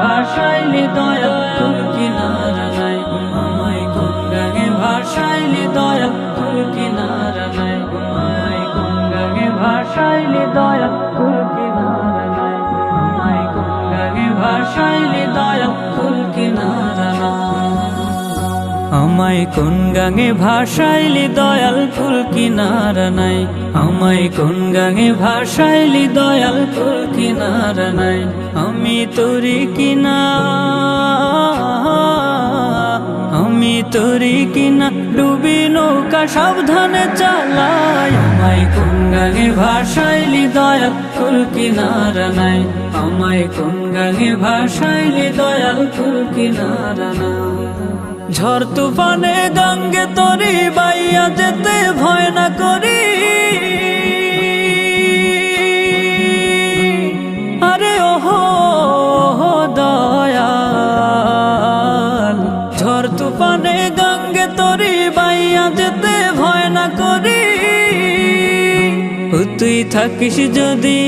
ভাষাইলি দয়াল তোর কিনারা নাই আমায় কোন গাঙে ভাষাইলি দয়াল তোর কিনারা নাই আমায় কোন ভাষাইলি আমায় কোন গাঙে ভাষাইলি দয়াল ফুল কিনার নাই? আমায় কোন গাঙে ভাষাইলি দয়াল ফুল কিনার নাই? আমি তোরি কিনা, আমি তোরি কিনা। ডুবি নৌকা সাবধানে চালাই। আমায় কোন গাঙে ভাষাইলি দয়াল ফুল কিনার নাই? আমায় কোন গাঙে ভাষাইলি দয়াল ফুল কিনার নাই? ঝড় তুফানে গঙ্গে তরি বাইয়া যেতে ভয় না করি। আরে ওহো দয়াল। ঝড় তুফানে গঙ্গে তরি বাইয়া যেতে ভয় না করি। তুই থাকিস যদি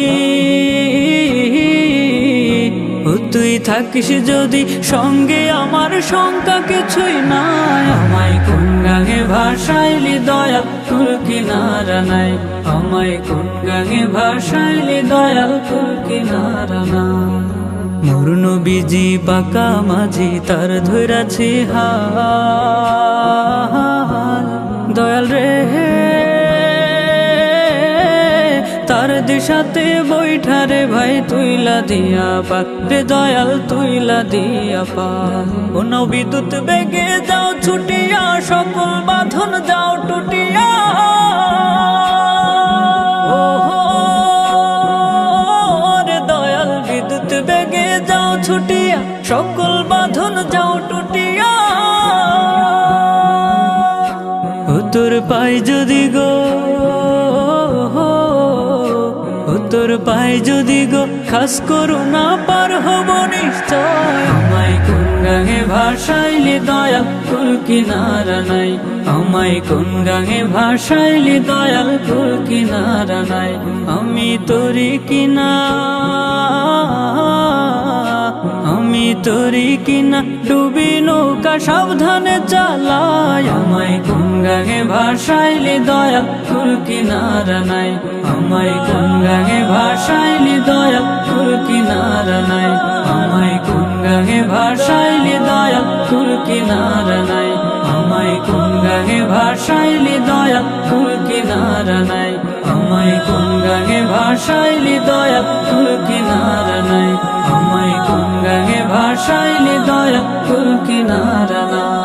তুই থাকিস যদি সঙ্গে আমার শঙ্কা কিছুই নাই। আমায় কোন গাঙে ভাষাইলি দয়াল তোর কিনারা নাই। আমায় কোন গাঙে ভাষাইলি দয়াল তোর কিনারা নাই। মোর নবীজি পাকা মাঝি, তার ধৈরাছি হাল। দয়াল রে। তার দিশাতে বৈঠারে ভাই, তুইলা দিয়া পাক। রে দয়াল, তুইলা দিয়া পা ও বিদ্যুৎ বেগে যাও, ছুটিয়া, সকল বাঁধন যাও, টুটিয়া। দয়াল, বিদ্যুৎ, বেগে যাও, ছুটিয়া, সকল বাঁধন যাও, টুটিয়া। তোর পাই যদি গো ও তোর পাই যদি গো খাস করো না পার হব নিশ্চয়। আমায় কোন গাঙে ভাষাইলি দয়াল কুল কিনারা নাই। আমায় কোন গাঙে ভাষাইলি দয়াল কুল কিনারা নাই। আমি তোরি কিনা, আমি তোরি কিনা। ডুবি নৌকা সাবধানে চালাই আমায় কোন গাঙে ভাষাইলি দয়াল ফুল কিনারা নাই। আমায় কোন গাঙে কিনারা নাই। আমায় কোন গাঙে ভাষাইলি দয়াল ফুল কিনারা নাই। আমায় কোন গাঙে ভাষাইলি দয়াল ফুল কিনারা নাই। আমায় কোন গাঙে ভাষাইলি দয়াল ফুল কিনারা নাই। কিনারা নাই।